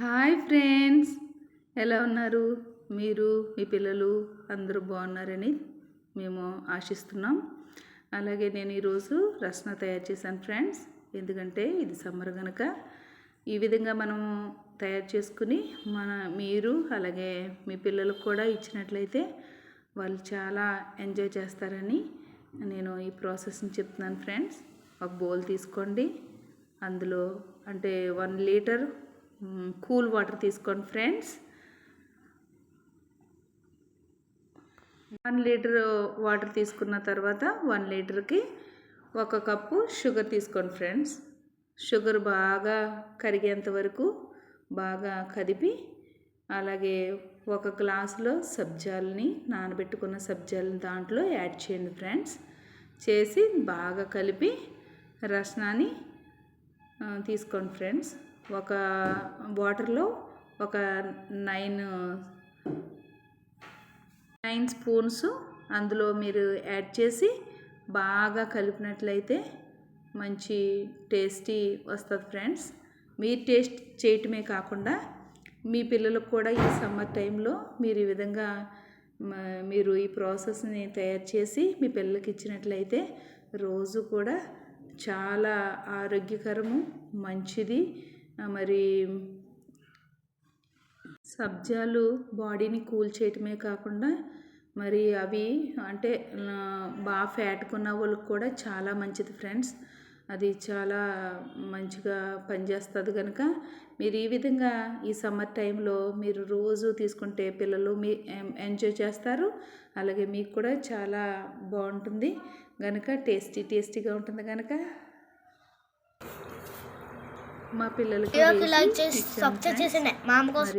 Hi friends ఎలా ఉన్నారు? మీరు మీ పిల్లలు అందరూ బాగున్నారని మేము ఆశిస్తున్నాం. అలాగే నేను ఈరోజు రసన తయారు చేశాను ఫ్రెండ్స్. ఎందుకంటే ఇది సమ్మర్ కనుక ఈ విధంగా మనం తయారు చేసుకుని మన మీరు అలాగే మీ పిల్లలకు కూడా ఇచ్చినట్లయితే వాళ్ళు చాలా ఎంజాయ్ చేస్తారని నేను ఈ ప్రాసెస్ని చెప్తున్నాను ఫ్రెండ్స్. ఒక బౌల్ తీసుకోండి. అందులో అంటే వన్ లీటర్ కూల్ వాటర్ తీసుకోండి ఫ్రెండ్స్. వన్ లీటర్ వాటర్ తీసుకున్న తర్వాత వన్ లీటర్కి ఒక కప్పు షుగర్ తీసుకోండి ఫ్రెండ్స్. షుగర్ బాగా కరిగేంత వరకు బాగా కదిపి అలాగే ఒక గ్లాసులో సబ్జాలని నానబెట్టుకున్న సబ్జాలని దాంట్లో యాడ్ చేయండి ఫ్రెండ్స్. చేసి బాగా కలిపి రసనాన్ని తీసుకోండి ఫ్రెండ్స్. ఒక వాటర్లో ఒక నైన్ నైన్ స్పూన్స్ అందులో మీరు యాడ్ చేసి బాగా కలిపినట్లయితే మంచి టేస్టీ వస్తుంది ఫ్రెండ్స్. మీరు టేస్ట్ చేయటమే కాకుండా మీ పిల్లలకు కూడా ఈ సమ్మర్ టైంలో మీరు ఈ విధంగా మీరు ఈ ప్రాసెస్ని తయారు చేసి మీ పిల్లలకి ఇచ్చినట్లయితే రోజు కూడా చాలా ఆరోగ్యకరము మంచిది. మరి సబ్జాలు బాడీని కూల్ చేయటమే కాకుండా మరి అవి అంటే బాగా ఫ్యాట్ కొన్న వాళ్ళకి కూడా చాలా మంచిది ఫ్రెండ్స్. అది చాలా మంచిగా పనిచేస్తుంది కనుక మీరు ఈ విధంగా ఈ సమ్మర్ టైంలో మీరు రోజు తీసుకుంటే పిల్లలు మీ ఎం- ఎంజాయ్ చేస్తారు. అలాగే మీకు కూడా చాలా బాగుంటుంది. కనుక టేస్టీ టేస్టీగా ఉంటుంది కనుక మా పిల్లలకి సబ్స్క్రైబ్. చేసిండే మా కోసం